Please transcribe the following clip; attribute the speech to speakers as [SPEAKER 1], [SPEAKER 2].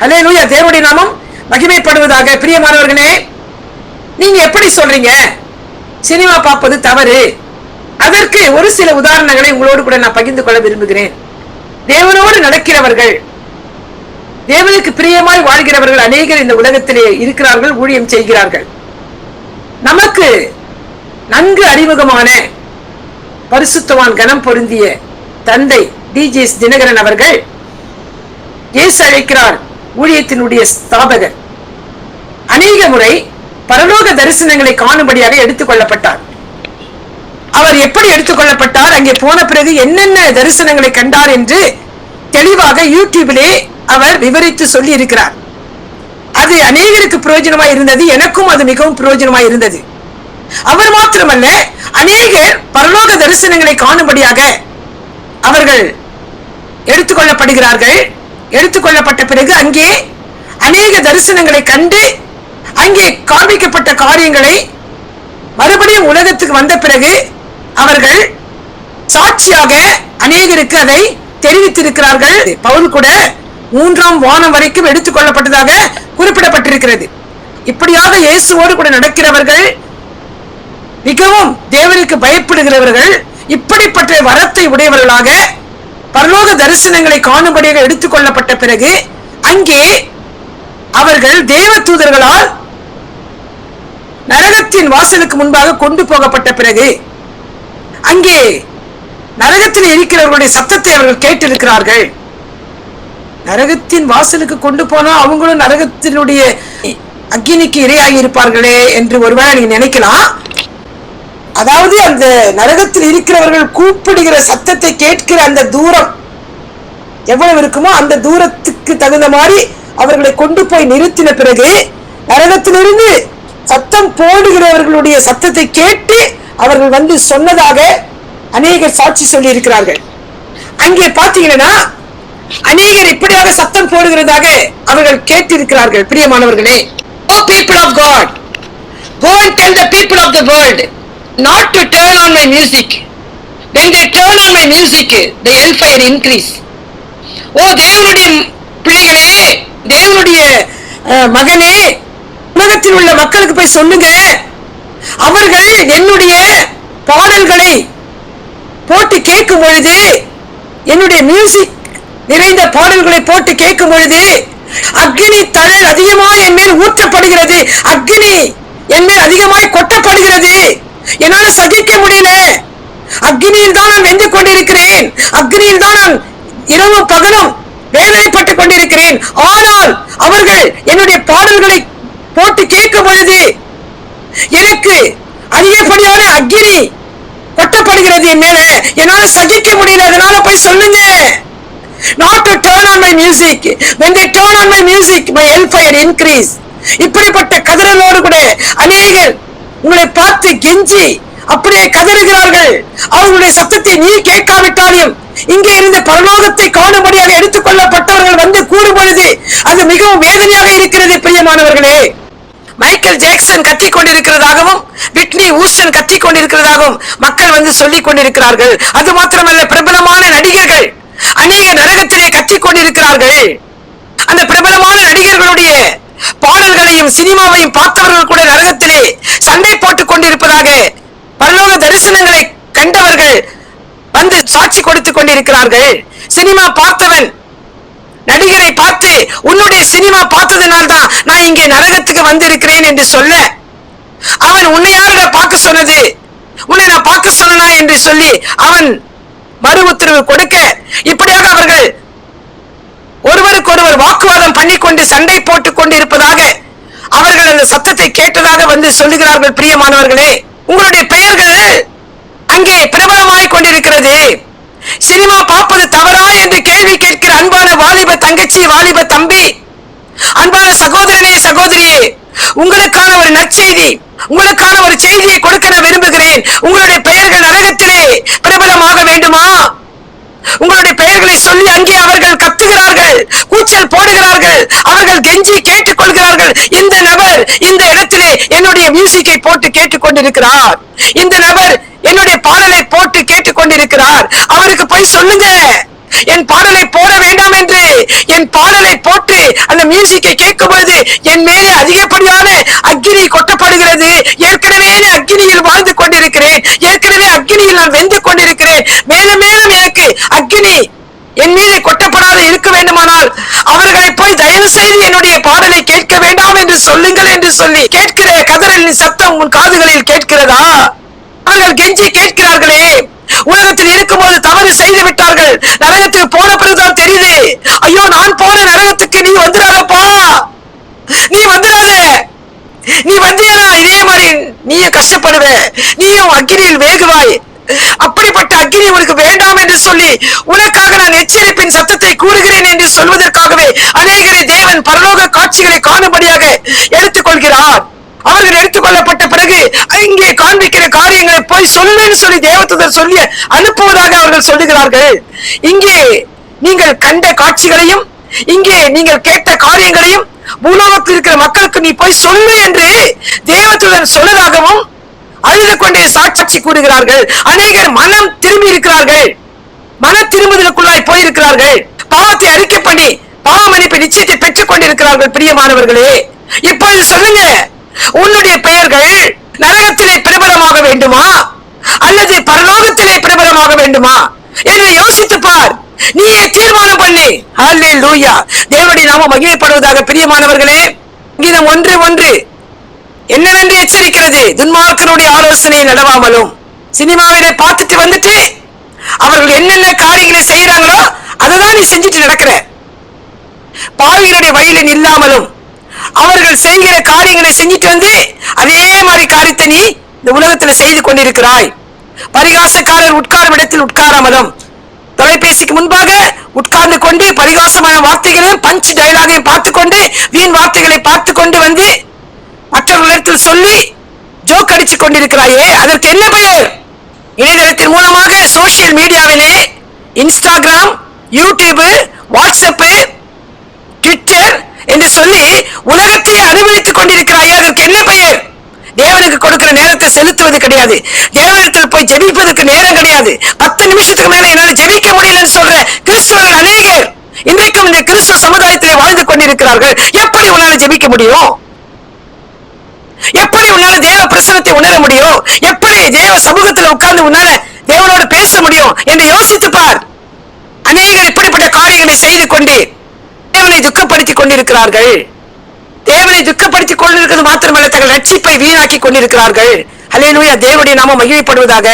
[SPEAKER 1] ஹalleluya தேவனுடைய நாமம் மகிமைப்படுவதாக. பிரியமானவர்களே நீங்க எப்படி சொல்றீங்க? சினிமா பார்ப்பது தவறு. அதற்கு ஒரு சில உதாரணங்களை உங்களோடு கூட நான் பகிர்ந்து கொள்ள விரும்புகிறேன். தேவனோடு நடக்கிறவர்கள் தேவனுக்கு பிரியமாய் வாழ்கிறவர்கள் அநேகர் இந்த உலகத்திலே இருக்கிறார்கள் ஊழியம் செய்கிறார்கள். நமக்கு நன்கு அறிமுகமான பரிசுத்தவான் கனம் பொருந்திய தந்தை டிஜிஎஸ் தினகரன் அவர்கள் இயேசு அழைக்கிறார். ஊழியத்தினுடைய ஸ்தாபகர். அநேக முறை பரலோக தரிசனங்களை காணும்படியாக எடுத்துக் கொள்ளப்பட்டார். அவர் எப்படி எடுத்துக் கொள்ளப்பட்டார்? அங்கே போன பிறகு என்னென்ன தரிசனங்களை கண்டார் என்று தெளிவாக யூடியூபிலே அவர் விவரித்து சொல்லி இருக்கிறார் அது அநேகருக்கு பிரயோஜனமாய் இருந்தது எனக்கும் அது மிகவும் பிரயோஜனமாய் இருந்தது. அவர் மாத்திரமல்ல அநேகர் பரலோக தரிசனங்களை காணும்படியாக அவர்கள் எடுத்துக்கொள்ளப்படுகிறார்கள் எடுத்துக்கொள்ளப்பட்ட பிறகு அங்கே அநேக தரிசனங்களை கண்டு அங்கே காண்பிக்கப்பட்ட காரியங்களை மறுபடியும் உலகத்துக்கு வந்த பிறகு அவர்கள் சாட்சியாக அநேகருக்கு அதை தெரிவித்திருக்கிறார்கள். பவுல் கூட மூன்றாம் வானம் வரைக்கும் எடுத்துக்கொள்ளப்பட்டதாக குறிப்பிடப்பட்டிருக்கிறது. இப்படியாக இயேசுவோடு கூட நடக்கிறவர்கள் மிகவும் தேவனுக்கு பயப்படுகிறவர்கள் இப்படிப்பட்ட வரத்தை உடையவர்களாக பரலோக தரிசனங்களை காணும்படியாக எடுத்துக்கொள்ளப்பட்ட பிறகு அங்கே அவர்கள் தேவ தூதர்களால் நரகத்தின் வாசலுக்கு முன்பாக கொண்டு போகப்பட்ட பிறகு அங்கே நரகத்தில் இருக்கிறவர்களுடைய சத்தத்தை அவர்கள் கேட்டிருக்கிறார்கள். நரகத்தின் வாசலுக்கு கொண்டு போனா அவங்களும் நரகத்தினுடைய அக்கினிக்கு இரையாகி இருப்பார்களே என்று ஒருவேளை நீங்க நினைக்கலாம். அதாவது அந்த நரகத்தில் இருக்கிறவர்கள் கூப்பிடுகிற சத்தத்தை கேட்கிற அந்த தூரம் எவ்வளவு இருக்குமோ அந்த தூரத்துக்கு தகுந்த மாதிரி அவர்களை கொண்டு போய் நிறுத்தின பிறகு நரகத்திலிருந்து சத்தம் போடுகிறவர்களுடைய சத்தத்தை கேட்டு அவர்கள் வந்து சொன்னதாக அநேகர் சாட்சி சொல்லி இருக்கிறார்கள் அங்கே பார்த்தீங்கன்னா அநேகர் இப்படியாக சத்தம் போடுகிறதாக அவர்கள் கேட்டிருக்கிறார்கள். பிரியமானவர்களே O people of God Go and the the people of the not to turn on my music. When they turn on my music, the hellfire increase. ஓ தேவனுடைய பிள்ளைகளே தேவனுடைய மகனே உலகத்தில் உள்ள மக்களுக்கு போய் சொல்லுங்க அவர்கள் என்னுடைய பாடல்களை போட்டு கேட்கும் பொழுது என்னுடைய மியூசிக் நிறைந்த பாடல்களை போட்டு கேட்கும் பொழுது அக்னி தழல் அதிகமாக என் மேல் ஊற்றப்படுகிறது அக்னி என் மேல் அதிகமாய் கொட்டப்படுகிறது என்னால சகிக்க முடியல. அக்னியில் தான் நான் வெந்து கொண்டிருக்கிறேன். அக்னியில் தான் நான் இரவும் பகலும் வேதனைப்பட்டுக் கொண்டிருக்கிறேன். ஆனால் அவர்கள் என்னுடைய பாடல்களை போட்டு கேட்கும் பொழுது எனக்கு அதிகப்படியான அக்னி கொட்டப்படுகிறது என் மேல. என்னால சகிக்க முடியல. அதனால போய் சொல்லுங்க. Not to on on music music. When they turn on my music my hellfire increase. இப்படிப்பட்ட கதறலோடு கூட அநேகர் உங்களை பார்த்து கெஞ்சி அப்படியே கதறுகிறார்கள். அவர்களுடைய சத்தத்தை நீ கேட்காவிட்டாலும் இங்கே இருந்த பரலோகத்தை காணும்படியாக எடுத்துக்கொள்ளப்பட்டவர்கள் வந்து கூறும் பொழுது அது மிகவும் வேதனையாக இருக்கிறது பிரியமானவர்களே. மைக்கேல் ஜாக்சன் கத்திக் கொண்டிருக்கிறதாகவும் விட்னி ஊஸ்டன் கத்திக் கொண்டிருக்கிறதாகவும் மக்கள் வந்து சொல்லிக் கொண்டிருக்கிறார்கள். அது மாத்திரமல்ல பிரபலமான நடிகர்கள் அநேக நரகத்திலே கத்திக் கொண்டிருக்கிறார்கள். அந்த பிரபலமான நடிகர்களுடைய பாடல்களையும் சினிமாவையும் பார்த்தவர்கள் கூட நரகத்திலே சண்டை போட்டுக் கொண்டிருப்பதாக பரலோக தரிசனங்களை கண்டவர்கள் வந்து சாட்சி கொடுத்துக் கொண்டிருக்கிறார்கள். சினிமா பார்த்தவன் நடிகரை பார்த்து உன்னுடைய சினிமா பார்த்ததுனால தான் நான் இங்கே நரகத்துக்கு வந்திருக்கிறேன் என்று சொல்ல அவன் உன்னை யாருடா பார்க்க சொன்னது? உன்னை நான் பார்க்க சொன்னா என்று சொல்லி அவன் மறு உத்தரவு கொடுக்க இப்படியாக அவர்கள் ஒருவருக்கொருவர் வாக்குவாதம் பண்ணிக்கொண்டு சண்டை போட்டு கொண்டு அந்த சத்தத்தை கேட்டதாக வந்து சொல்லுகிறார்கள் பிரியமானவர்களே. உங்களுடைய பெயர்கள் அங்கே பிரபலமாய் கொண்டிருக்கிறது. சினிமா பார்ப்பது தவறா என்று கேள்வி கேட்கிற அன்பான வாலிப தங்கச்சி வாலிப தம்பி அன்பான சகோதரனே சகோதரியே உங்களுக்கான ஒரு நற்செய்தி உங்களுக்கான ஒரு செய்தியை கொடுக்க நான் விரும்புகிறேன். உங்களுடைய பெயர்கள் நரகத்திலே பிரபலமாக வேண்டுமா? உங்களுடைய பெயர்களை சொல்லி அங்கே அவர் கூச்சல் போடுகிறார்கள் அவர்கள் கெஞ்சி கேட்டுக்கொள்கிறார்கள். இந்த நபர் இந்த இடத்திலே என்னுடைய மியூசிக்கை போட்டு கேட்டுக்கொண்டிருக்கிறார். இந்த நபர் என்னுடைய பாடலை போட்டு கேட்டுக்கொண்டிருக்கிறார். அவருக்கு போய் சொல்லுங்க என் பாடலை போட வேண்டாம் என்று என் பாடலை போட்டு அந்த மியூசிக்கை கேட்கும் பொழுது என் மேலே அதிகப்படியான அக்கினி கொட்டப்படுகிறது. ஏற்கனவே நான் அக்கினியில் வாழ்ந்து கொண்டிருக்கிறேன். ஏற்கனவே அக்கினியில் நான் வெந்து கொண்டிருக்கிறேன். மேலும் மேலும் எனக்கு அக்கினி என் மீது கொட்டப்படாத இருக்க வேண்டுமானால் அவர்களை போய் தயவு செய்து என்னுடைய பாடலை கேட்க வேண்டாம் என்று சொல்லுங்கள் என்று சொல்லி கேட்கிற கதறலின் சத்தம் உன் காதுகளில் கேட்கிறதா? அவர்கள் கெஞ்சி கேட்கிறார்களே. உலகத்தில் இருக்கும்போது தவறு செய்து விட்டார்கள். நரகத்துக்கு போன பிறகுதான் தெரியுது. ஐயோ நான் போன நரகத்துக்கு நீ வந்துடாதப்பா நீ வந்துடாத நீ வந்தியனா இதே மாதிரி நீயும் கஷ்டப்படுவ. நீயும் அக்கினியில் வேகுவாய் அப்படிப்பட்ட அக்கினி உனக்கு வேண்டாம் என்று சொல்லி உனக்காக நான் எச்சரிப்பின் சத்தத்தை கூறுகிறேன் என்று சொல்வதற்காகவே அநேகரை தேவன் பரலோக காட்சிகளை காணும்படியாக எடுத்துக்கொள்கிறார் அவர்கள் எடுத்துக்கொள்ளப்பட்ட பிறகு இங்கே காண்பிக்கிற காரியங்களை போய் சொல்லுன்னு சொல்லி தேவதூதர் சொல்லி அனுப்புவதாக அவர்கள் சொல்லுகிறார்கள். இங்கே நீங்கள் கண்ட காட்சிகளையும் இங்கே நீங்கள் கேட்ட காரியங்களையும் பூலோகத்தில் இருக்கிற மக்களுக்கு நீ போய் சொல்லு என்று தேவத்துடன் சொன்னதாகவும் அழுது கொண்டே சாட்சி கூறுகிறார்கள். அநேகர் மனம் திரும்பி இருக்கிறார்கள். மன திரும்புதலுக்குள்ளாய் போயிருக்கிறார்கள். பாவத்தை அறிக்கை பண்ணி பாவ மன்னிப்பு நிச்சயத்தை பெற்றுக் கொண்டிருக்கிறார்கள் பிரியமானவர்களே. இப்பொழுது சொல்லுங்க உன்னுடைய பெயர்கள் நரகத்திலே பிரபலமாக வேண்டுமா? அல்லது பரலோகத்திலே பிரபலமாக வேண்டுமா? என்று யோசித்து பார். நீயே தீர்மானம் பண்ணி. ஹalleluya. தேவனுடைய நாம மகிமைப்படுவதாக பிரியமானவர்களே கீதம் ஒன்று ஒன்று. என்னவென்று எச்சரிக்கிறது? துன்மார்க்கனுடைய ஆலோசனை நடவாமலும். சினிமாவிலே பார்த்துட்டு வந்துட்டு அவர்கள் என்னென்ன காரியங்களை செய்யறாங்களோ அதை தான் நீ செஞ்சுட்டு நடக்கிற. பாவிகளுடைய வழியில் இல்லாமலும் அவர்கள் செய்கிற காரியங்களை செஞ்சுட்டு வந்து அதே மாதிரி காரியத்தை நீ இந்த உலகத்தில் செய்து கொண்டிருக்கிறாய். பரிகாசக்காரர் உட்காரும் இடத்தில் உட்காராமலும் தொலைபேசிக்கு முன்பாக உட்கார்ந்து கொண்டு பரிகாசமான வார்த்தைகளையும் பஞ்ச் டயலாகையும் பார்த்து கொண்டு வீண் வார்த்தைகளை பார்த்து கொண்டு வந்து மற்றவர்களிடத்தில் சொல்லி ஜோக் அடிச்சு கொண்டிருக்கிறாயே அதற்கு என்ன பெயர்? இணையதளத்தின் மூலமாக சோசியல் மீடியாவிலே இன்ஸ்டாகிராம் யூடியூப் வாட்ஸ்அப் ட்விட்டர் என்று சொல்லி உலகத்தையே அனுபவித்துக் கொண்டிருக்கிறாயே அதற்கு என்ன பெயர்? தேவனுக்கு கொடுக்கிற நேரத்தை செலுத்துவது கிடையாது. தேவனிடத்தில் போய் ஜெபிப்பதற்கு நேரம் கிடையாது. பத்து நிமிஷத்துக்கு மேல என்னால ஜெபிக்க முடியலன்னு சொல்ற கிறிஸ்தவர்கள் அநேகர் இன்றைக்கும் இந்த கிறிஸ்துவ சமுதாயத்திலே வாழ்ந்து கொண்டிருக்கிறார்கள். எப்படி உன்னால ஜெபிக்க முடியும்? எப்படி உன்னால தேவ பிரசனத்தை உணர முடியும்? எப்படி தேவ சமூகத்தில் உட்கார்ந்து உன்னால தேவனோடு பேச முடியும்? என்று யோசித்து பார். அநேகர் இப்படிப்பட்ட காரியங்களை செய்து கொண்டு தேவனை துக்கப்படுத்திக் கொண்டிருக்கிறார்கள். தேவனை துக்கப்படுத்திக் கொண்டிருக்கிறது மாத்திரமல்ல தங்கள் ரட்சிப்பை வீணாக்கி கொண்டிருக்கிறார்கள். ஹalleluya தேவனுடைய நாம மகிமைப்படுவதாக